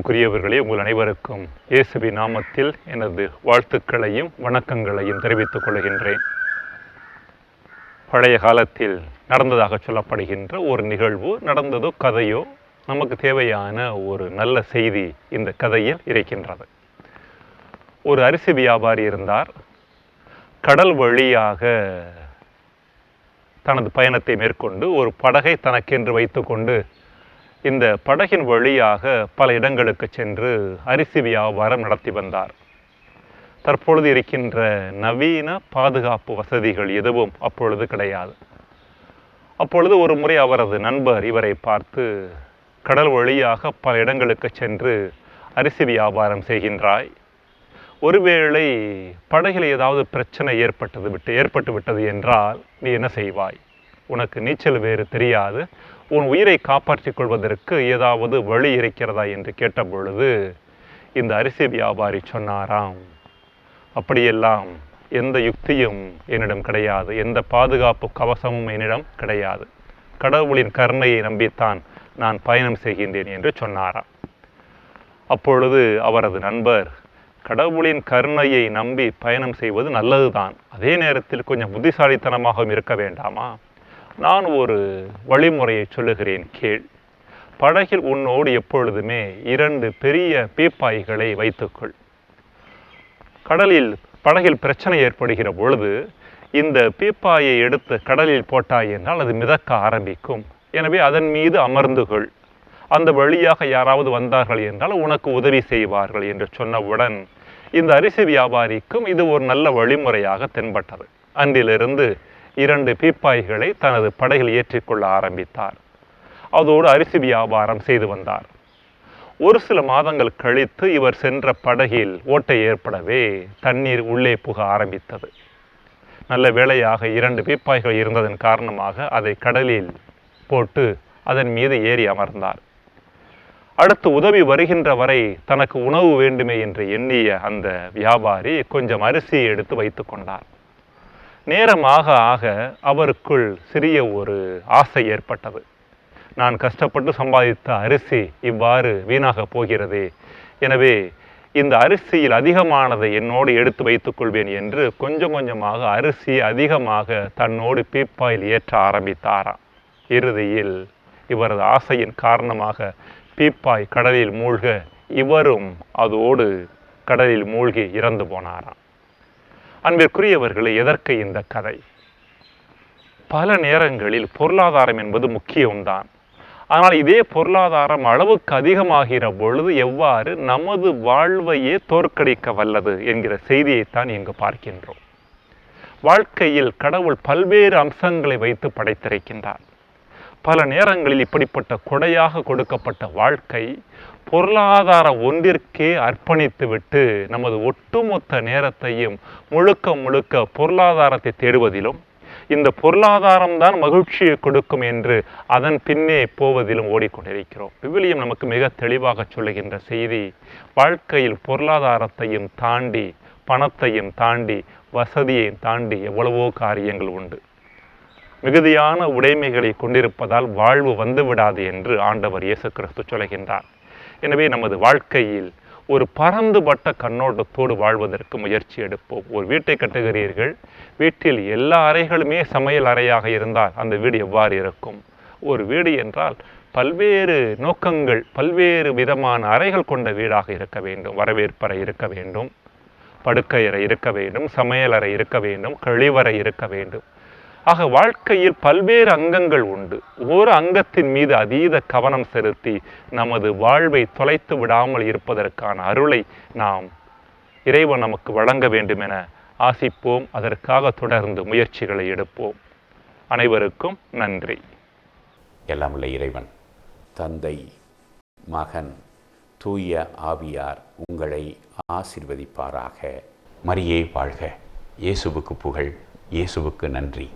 அன்புக்குரியவர்களே உங்கள் அனைவருக்கும் இயேசுவி நாமத்தில் எனது வாழ்த்துக்களையும் வணக்கங்களையும் தெரிவித்துக் கொள்கின்றேன். பழைய காலத்தில் நடந்ததாக சொல்லப்படுகின்ற ஒரு நிகழ்வு நடந்ததோ கதையோ நமக்கு தேவையான ஒரு நல்ல செய்தி இந்த கதையில் இருக்கின்றது. ஒரு அரிசி வியாபாரி இருந்தார். கடல் வழியாக தனது பயணத்தை மேற்கொண்டு ஒரு படகை தனக்கென்று வைத்துக்கொண்டு இந்த படகின் வழியாக பல இடங்களுக்கு சென்று அரிசி வியாபாரம் நடத்தி வந்தார். தற்பொழுது இருக்கின்ற நவீன பாதுகாப்பு வசதிகள் எதுவும் அப்பொழுது கிடையாது. அப்பொழுது ஒரு முறை அவரது நண்பர் இவரை பார்த்து கடல் வழியாக பல இடங்களுக்கு சென்று அரிசி வியாபாரம் செய்கின்றாய். ஒருவேளை படகில் ஏதாவது பிரச்சனை ஏற்பட்டது விட்டு ஏற்பட்டு விட்டது என்றால் நீ என்ன செய்வாய்? உனக்கு நீச்சல் வேறு தெரியாது. உன் உயிரை காப்பாற்றிக் கொள்வதற்கு ஏதாவது வழி இருக்கிறதா என்று கேட்டபொழுது இந்த அரிசி வியாபாரி சொன்னாராம் அப்படியெல்லாம் எந்த யுக்தியும் என்னிடம் கிடையாது. எந்த பாதுகாப்பு கவசமும் என்னிடம் கிடையாது. கடவுளின் கருணையை நம்பித்தான் நான் பயணம் செய்கின்றேன் என்று சொன்னாராம். அப்பொழுது அவரது நண்பர் கடவுளின் கருணையை நம்பி பயணம் செய்வது நல்லதுதான். அதே நேரத்தில் கொஞ்சம் புத்திசாலித்தனமாகவும் இருக்க வேண்டாமா? நான் ஒரு வழிமுறையை சொல்லுகிறேன் கேள். படகில் உன்னோடு எப்பொழுதுமே இரண்டு பெரிய பீப்பாய்களை வைத்துக்கொள். கடலில் படகில் பிரச்சனை ஏற்படுகிற பொழுது இந்த பீப்பாயை எடுத்து கடலில் போட்டாய் என்றால் அது மிதக்க ஆரம்பிக்கும். எனவே அதன் மீது அமர்ந்து கொள். அந்த வழியாக யாராவது வந்தார்கள் என்றால் உனக்கு உதவி செய்வார்கள் என்று சொன்னவுடன் இந்த அரிசி வியாபாரிக்கும் இது ஒரு நல்ல வழிமுறையாக தென்பட்டது. அன்றிலிருந்து இரண்டு பீப்பாய்களை தனது படகில் ஏற்றிக்கொள்ள ஆரம்பித்தார். அதோடு அரிசி வியாபாரம் செய்து வந்தார். ஒரு சில மாதங்கள் கழித்து இவர் சென்ற படகில் ஓட்டை ஏற்படவே தண்ணீர் உள்ளே புக ஆரம்பித்தது. நல்ல வேளையாக இரண்டு பீப்பாய்கள் இருந்ததன் காரணமாக அதை கடலில் போட்டு அதன் மீது ஏறி அமர்ந்தார். அடுத்து உதவி வருகின்ற வரை தனக்கு உணவு வேண்டுமே என்று எண்ணிய அந்த வியாபாரி கொஞ்சம் அரிசியை எடுத்து வைத்து கொண்டார். நேரமாக ஆக அவருக்குள் சிறிய ஒரு ஆசை ஏற்பட்டது. நான் கஷ்டப்பட்டு சம்பாதித்த அரிசி இவ்வாறு வீணாக போகிறதே. எனவே இந்த அரிசியில் அதிகமானதை என்னோடு எடுத்து வைத்துக் கொள்வேன் என்று கொஞ்சம் கொஞ்சமாக அரிசி அதிகமாக தன்னோடு பீப்பாயில் ஏற்ற ஆரம்பித்தாராம். இறுதியில் இவரது ஆசையின் காரணமாக பீப்பாய் கடலில் மூழ்க இவரும் அதோடு கடலில் மூழ்கி இறந்து போனாராம். அன்பிற்குரியவர்களே எதற்கு இந்த கதை? பல நேரங்களில் பொருளாதாரம் என்பது முக்கியம்தான். ஆனால் இதே பொருளாதாரம் அளவுக்கு அதிகமாகிற பொழுது எவ்வாறு நமது வாழ்வையே தோற்கடிக்க வல்லது என்கிற செய்தியைத்தான் இங்கு பார்க்கின்றோம். வாழ்க்கையில் கடவுள் பல்வேறு அம்சங்களை வைத்து படைத்திருக்கின்றார். பல நேரங்களில் இப்படிப்பட்ட கொடையாக கொடுக்கப்பட்ட வாழ்க்கை பொருளாதார ஒன்றிற்கே அர்ப்பணித்துவிட்டு நமது ஒட்டுமொத்த நேரத்தையும் முழுக்க முழுக்க பொருளாதாரத்தை தேடுவதிலும் இந்த பொருளாதாரம் தான் மகிழ்ச்சியை கொடுக்கும் என்று அதன் பின்னே போவதிலும் ஓடிக்கொண்டிருக்கிறோம். விவிலியம் நமக்கு மிக தெளிவாக சொல்லுகின்ற செய்தி வாழ்க்கையில் பொருளாதாரத்தையும் தாண்டி பணத்தையும் தாண்டி வசதியையும் தாண்டி எவ்வளவோ காரியங்கள் உண்டு. மிகுதியான உடைமைகளை கொண்டிருப்பதால் வாழ்வு வந்துவிடாது என்று ஆண்டவர் இயேசு கிறிஸ்து சொல்கின்றார் எனவே நமது வாழ்க்கையில் ஒரு பரந்துபட்ட கண்ணோட்டத்தோடு வாழ்வதற்கு முயற்சி எடுப்போம். ஒரு வீட்டை கட்டுகிறீர்கள் வீட்டில் எல்லா அறைகளுமே சமையல் அறையாக இருந்தால் அந்த வீடு எவ்வாறு இருக்கும்? ஒரு வீடு என்றால் பல்வேறு நோக்கங்கள் பல்வேறு விதமான அறைகள் கொண்ட வீடாக இருக்க வேண்டும். வரவேற்பறை இருக்க வேண்டும் படுக்கையறை இருக்க வேண்டும் சமையலறை இருக்க வேண்டும் கழிவறை இருக்க வேண்டும். ஆக வாழ்க்கையில் பல்வேறு அங்கங்கள் உண்டு. ஒரு அங்கத்தின் மீது அதீத கவனம் செலுத்தி நமது வாழ்வை தொலைத்து விடாமல் இருப்பதற்கான அருளை நாம் இறைவன் நமக்கு வழங்க வேண்டும் என ஆசிப்போம். அதற்காக தொடர்ந்து முயற்சிகளை எடுப்போம். அனைவருக்கும் நன்றி. எல்லாம் உள்ள இறைவன் தந்தை மகன் தூய ஆவியார் உங்களை ஆசிர்வதிப்பாராக. மரியே வாழ்க. இயேசுவுக்கு புகழ் இயேசுவுக்கு நன்றி.